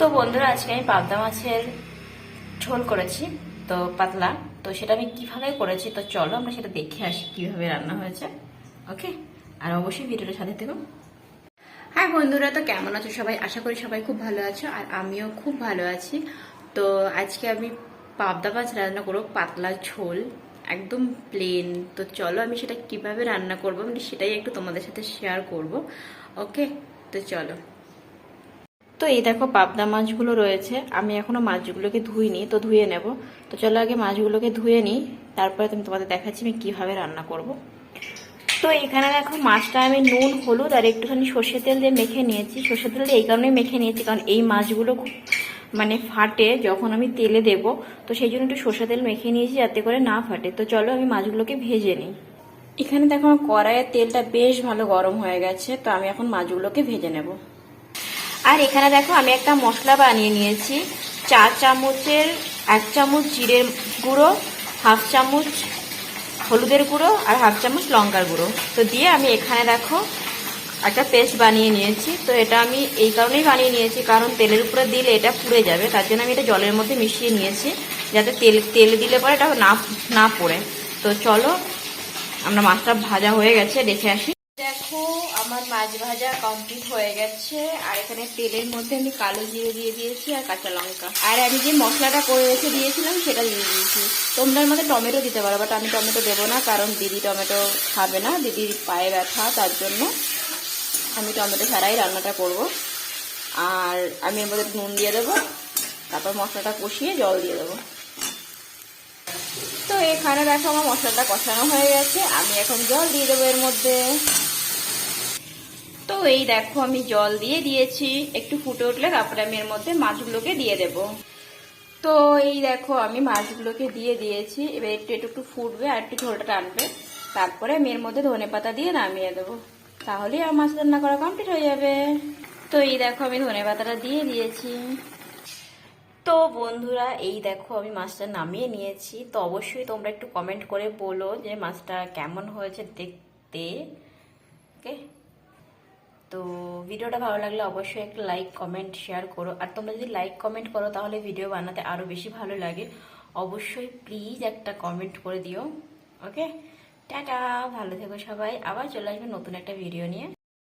তো বন্ধুরা, আজকে আমি পাবদা মাছের ঝোল করেছি, তো পাতলা। তো সেটা আমি কীভাবে করেছি, তো চলো আমরা সেটা দেখে আসি কীভাবে রান্না হয়েছে ওকে আর অবশ্যই ভিডিওটা সাথে থেকো। হ্যাঁ বন্ধুরা, তো কেমন আছো সবাই? আশা করি সবাই খুব ভালো আছো, আর আমিও খুব ভালো আছি। তো আজকে আমি পাবদা মাছ রান্না করব, পাতলা ঝোল, একদম প্লেন তো চলো আমি সেটা কীভাবে রান্না করব আমি সেটাই একটু তোমাদের সাথে শেয়ার করব ওকে তো চলো। তো এই দেখো পাবদা মাছগুলো রয়েছে। আমি এখনও মাছগুলোকে ধুইনি, তো ধুয়ে নেব। তো চলো আগে মাছগুলোকে ধুয়ে নিই, তারপরে তুমি তোমাদের দেখাচ্ছি আমি কীভাবে রান্না করব। তো এখানে দেখো মাছটা আমি নুন, হলুদ আর একটুখানি সর্ষে তেল দিয়ে মেখে নিয়েছি। সর্ষে তেল দিয়ে এই কারণেই মেখে নিয়েছি, কারণ এই মাছগুলো খুব মানে ফাটে যখন আমি তেলে দেব। তো সেই জন্য একটু সর্ষে তেল মেখে নিয়েছি যাতে করে না ফাটে। তো চলো আমি মাছগুলোকে ভেজে নিই। এখানে দেখো আমার কড়াইয়ের তেলটা বেশ ভালো গরম হয়ে গেছে, তো আমি এখন মাছগুলোকে ভেজে নেব। আর এখানে দেখো আমি একটা মশলা বানিয়ে নিয়েছি। চার চামচের, এক চামচ জিরের গুঁড়ো, হাফ চামচ হলুদের গুঁড়ো আর হাফ চামচ লঙ্কার গুঁড়ো। তো দিয়ে আমি এখানে দেখো একটা পেস্ট বানিয়ে নিয়েছি। তো এটা আমি এই কারণেই বানিয়ে নিয়েছি, কারণ তেলের উপরে দিলে এটা পুড়ে যাবে। তার জন্য আমি এটা জলের মধ্যে মিশিয়ে নিয়েছি, যাতে তেল তেল দিলে পরে এটা না না পড়ে। তো চলো, আমরা মাছটা ভাজা হয়ে গেছে, দেখে আসি। দেখো, আমার মাছ ভাজা কমপ্লিট হয়ে গেছে। আর এখানে তেলের মধ্যে আমি কালো জিরে দিয়ে দিয়েছি আর কাঁচা লঙ্কা। আর আমি যে মশলাটা করে রেখে দিয়েছিলাম, সেটা দিয়ে দিয়েছি। তোমরা মধ্যে টমেটো দিতে পারো বাট আমি টমেটো দেবো না, কারণ দিদি টমেটো খাবে না, দিদির পায়ে ব্যথা, তার জন্য আমি টমেটো ছাড়াই রান্নাটা করব। আর আমি এর মধ্যে নুন দিয়ে দেবো, তারপর মশলাটা কষিয়ে জল দিয়ে দেবো। তো এখানে দেখো আমার মশলাটা কষানো হয়ে গেছে, আমি এখন জল দিয়ে দেবো এর মধ্যে। এই দেখো, আমি জল দিয়ে দিয়েছি। একটু ফুটে উঠলে তারপরে আমি এর মধ্যে মাছগুলোকে দিয়ে দেব। তো এই দেখো, আমি মাছগুলোকে দিয়ে দিয়েছি। এবার একটু একটু একটু ফুটবে আর একটু ঝোলটা টানবে। তারপরে আমি এর মধ্যে ধনে পাতা দিয়ে নামিয়ে দেবো। তাহলেই আর মাছ রান্না করা কমপ্লিট হয়ে যাবে। তো এই দেখো, আমি ধনে পাতাটা দিয়ে দিয়েছি। তো বন্ধুরা, এই দেখো, আমি মাছটা নামিয়ে নিয়েছি। তো অবশ্যই তোমরা একটু কমেন্ট করে বলো যে মাছটা কেমন হয়েছে দেখতে। ওকে তো ভিডিওটা ভালো লাগলে অবশ্যই একটা লাইক কমেন্ট শেয়ার করো। আর তোমরা যদি লাইক কমেন্ট করো, তাহলে ভিডিও বানাতে আরও বেশি ভালো লাগে। অবশ্যই প্লিজ একটা কমেন্ট করে দিও ওকে টাটা, ভালো থেকো সবাই। আবার চলে আসবে নতুন একটা ভিডিও নিয়ে।